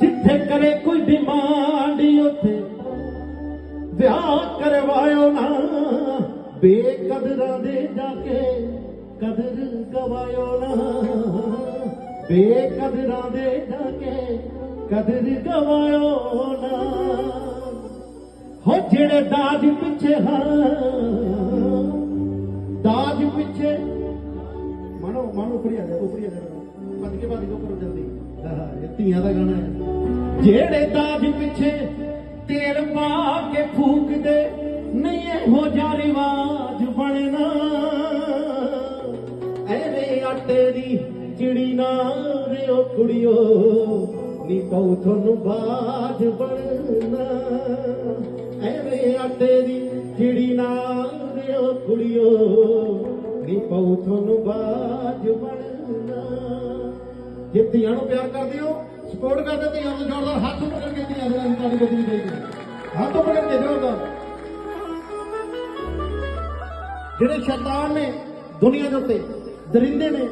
ਜਿੱਥੇ ਕਰੇ ਕੋਈ ਡਿਮਾਂਡ ਉੱਥੇ। ਵਿਆਹ ਕਰਵਾਇਓ ਨਾ ਬੇਕਦਰਾਂ ਦੇ ਜਾ ਕੇ ਕਦਰ ਗਵਾਇਓ ਨਾ। ਬੇਕਦਰਾਂ ਦੇ ਜਾ ਕੇ ਕਦਰ ਗਵਾਇਓ ਨਾ। ਹੋ ਜਿਹੜੇ ਦਾਜ ਪਿੱਛੇ ਹਾਂ ਦਾਜ ਪਿੱਛੇ। ਮਨੋ ਮਨ ਉਪਰੀ ਆ ਜਾ ਉਪਰੀ ਆ ਜਾ। ਭੱਜ ਕੇ ਭੱਜ ਕੇ ਕਰੋ ਜਲਦੀ। ਹਾਂ ਇਹ ਧੀਆਂ ਦਾ ਗਾਣਾ ਹੈ। ਜਿਹੜੇ ਦਾਜ ਪਿੱਛੇ ਤੇਲ ਪਾ ਕੇ ਫੂਕਦੇ ਨਹੀਂ ਇਹੋ ਜਿਹਾ ਰਿਵਾਜ ਬਣਨਾ। ਐਵੇਂ ਆਟੇ ਦੀ ਚਿੜੀ ਨਾ ਰਿਓ ਕੁੜੀਓ ਨੀ ਪਉ ਤੁਹਾਨੂੰ ਬਾਜ ਬਣਨਾ। ਐਵੇਂ ਆਟੇ ਦੀ ਚਿੜੀ ਨਾ ਰਿਓ ਕੁੜੀਓ ਨੀ ਪਉ ਤੁਹਾਨੂੰ ਬਾਜ ਬਣਨਾ। ਜੇ ਧੀਆਂ ਨੂੰ ਪਿਆਰ ਕਰਦੇ ਹੋ ਸਪੋਰਟ ਕਰਦੇ ਧੀਆਂ ਨੂੰ। ਹੱਥ ਉੱਪਰ ਕਰਕੇ ਜੋਰਦਾਰ ਜਿਹੜੇ ਸ਼ੈਤਾਨ ਨੇ ਦੁਨੀਆ ਦੇ ਉੱਤੇ ਦਰਿੰਦੇ ਨੇ